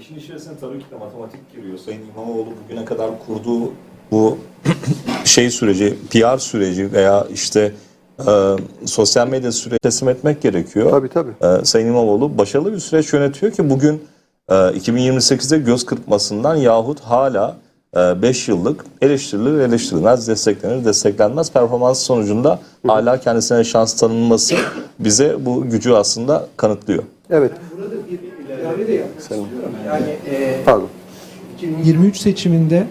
işin içerisine tabii ki de matematik giriyor. Sayın İmamoğlu bugüne kadar kurduğu bu şey süreci, PR süreci veya işte e, sosyal medya süreci teslim etmek gerekiyor. Tabii tabii. E, Sayın İmamoğlu başarılı bir süreç yönetiyor ki bugün e, 2028'de göz kırpmasından yahut hala 5 yıllık eleştirilir, eleştirilmez, desteklenir, desteklenmez performans sonucunda hala kendisine şans tanınması bize bu gücü aslında kanıtlıyor. Evet. İlave de yapmak istiyorum. Yani e, Pardon. 2023 seçiminde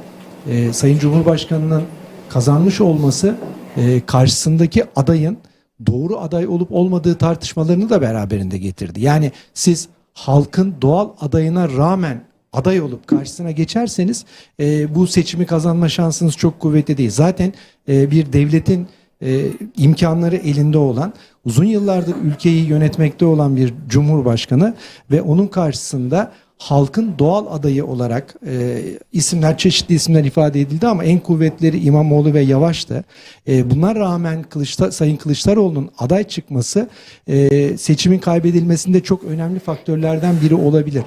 e, Sayın Cumhurbaşkanı'nın kazanmış olması e, karşısındaki adayın doğru aday olup olmadığı tartışmalarını da beraberinde getirdi. Yani siz halkın doğal adayına rağmen aday olup karşısına geçerseniz e, bu seçimi kazanma şansınız çok kuvvetli değil. Zaten e, bir devletin e, imkanları elinde olan, uzun yıllardır ülkeyi yönetmekte olan bir cumhurbaşkanı ve onun karşısında halkın doğal adayı olarak e, isimler çeşitli isimler ifade edildi ama en kuvvetleri İmamoğlu ve Yavaş'tı. E, buna rağmen Kılıçda, Sayın Kılıçdaroğlu'nun aday çıkması e, seçimin kaybedilmesinde çok önemli faktörlerden biri olabilir.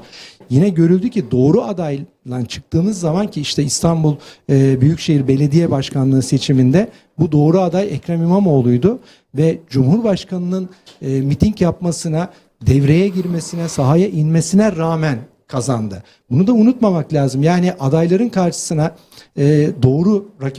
Yine görüldü ki doğru adayla çıktığınız zaman ki işte İstanbul e, Büyükşehir Belediye Başkanlığı seçiminde bu doğru aday Ekrem İmamoğlu'ydu ve Cumhurbaşkanı'nın e, miting yapmasına, devreye girmesine, sahaya inmesine rağmen kazandı. Bunu da unutmamak lazım. Yani adayların karşısına e, doğru rakip